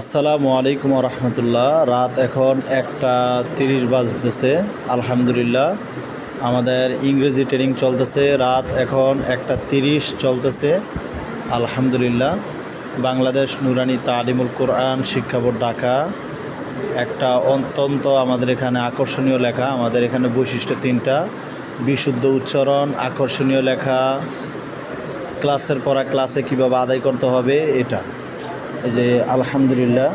আসসালামু আলাইকুম রহমতুল্লাহ। রাত এখন একটা তিরিশ বাজতেছে, আলহামদুলিল্লাহ। আমাদের ইংরেজি ট্রেনিং চলতেছে, রাত এখন একটা তিরিশ চলতেছে, আলহামদুলিল্লাহ। বাংলাদেশ নুরানি তালিমুল কোরআন শিক্ষা বোর্ড ঢাকা। একটা অত্যন্ত আমাদের এখানে আকর্ষণীয় লেখা, আমাদের এখানে বৈশিষ্ট্য তিনটা। বিশুদ্ধ উচ্চারণ, আকর্ষণীয় লেখা, ক্লাসের পড়া ক্লাসে কীভাবে আদায় করতে হবে, এটা। যে আলহামদুলিল্লাহ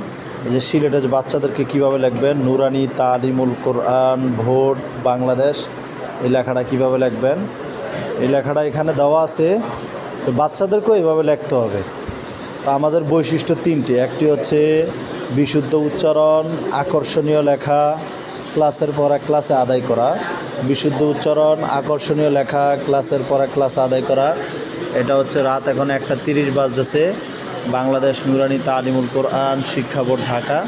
যে সিলেটে যে বাচ্চাদেরকে কীভাবে লিখবেন নুরানি তালিমুল কোরআন ভোট বাংলাদেশ, এই লেখাটা কীভাবে লিখবেন এই লেখাটা এখানে দেওয়া আছে। তো বাচ্চাদেরকেও এইভাবে লিখতে হবে। তা আমাদের বৈশিষ্ট্য তিনটি, একটি হচ্ছে বিশুদ্ধ উচ্চারণ, আকর্ষণীয় লেখা, ক্লাসের পর এক ক্লাসে আদায় করা। বিশুদ্ধ উচ্চারণ, আকর্ষণীয় লেখা, ক্লাসের পর এক ক্লাসে আদায় করা। এটা হচ্ছে রাত এখন একটা তিরিশ বাজতেছে। বাংলাদেশ নুরানি তালিমুল কোরআন শিক্ষা বোর্ড, ঢাকা।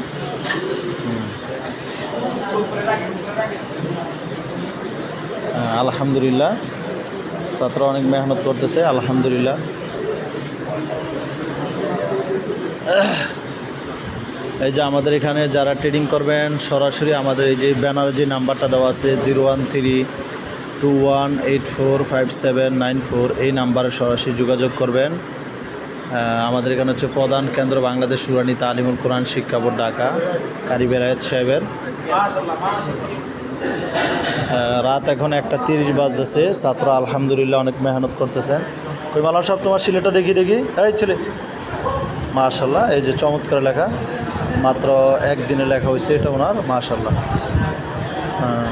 আলহামদুলিল্লাহ। ছাত্র অনেক মেহনত করতেছে, আলহামদুলিল্লাহ। এই যে আমাদের এখানে যারা ট্রেডিং করবেন, সরাসরি আমাদের এই যে ব্যানারে, যে নাম্বারটা দেওয়া আছে, zero one three two one eight four five seven nine four, এই নাম্বারে সরাসরি যোগাযোগ করবেন। আমাদের এখানে হচ্ছে প্রধান কেন্দ্র বাংলাদেশ সুরানি তালিমুল কোরআন শিক্ষা বোর্ড ঢাকা, কারি বেলায়েত সাহেবের। রাত এখন একটা তিরিশ বাজতেছে, ছাত্র আলহামদুলিল্লাহ অনেক মেহনত করতেছেন। ওই মালা সব তোমার সিলেটা দেখি দেখি। এই ছেলে। মাশাল্লাহ এই যে চমৎকার লেখা। মাত্র একদিনে লেখা হয়েছে এটা ওনার মাশাল্লাহ হ্যাঁ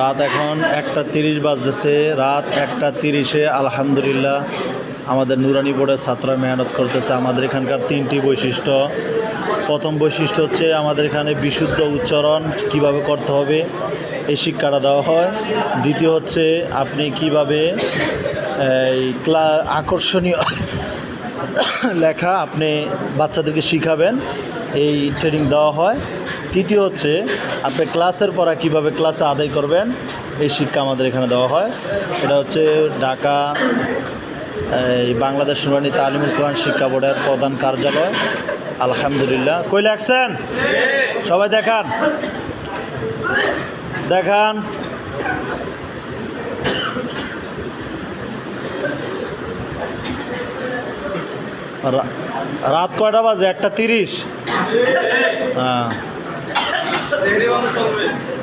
রাত এখন একটা তিরিশ বাজতেছে, রাত একটা তিরিশে, আলহামদুলিল্লাহ। আমাদের নুরানি বোর্ডের ছাত্ররা মেহনত করতেছে। আমাদের এখানকার তিনটি বৈশিষ্ট্য। প্রথম বৈশিষ্ট্য হচ্ছে আমাদের এখানে বিশুদ্ধ উচ্চারণ কীভাবে করতে হবে, এই শিক্ষাটা দেওয়া হয়। দ্বিতীয় হচ্ছে আপনি কীভাবে, এই ক্লা, আকর্ষণীয় লেখা আপনি বাচ্চাদেরকে শিখাবেন, এই ট্রেনিং দেওয়া হয়। তৃতীয় হচ্ছে, আপনি ক্লাসের পড়া কীভাবে ক্লাসে আদায় করবেন? এই শিক্ষা আমাদের এখানে দেওয়া হয়। এটা হচ্ছে ঢাকা, এই বাংলাদেশ নুরানি তালিমুল কোরআন শিক্ষা বোর্ডের প্রধান কার্যালয়। আলহামদুলিল্লাহ। কই লাগছেন সবাই দেখান। দেখান। রাত কয়টা বাজে? একটা তিরিশ? হ্যাঁ। 哪个地方的臭豆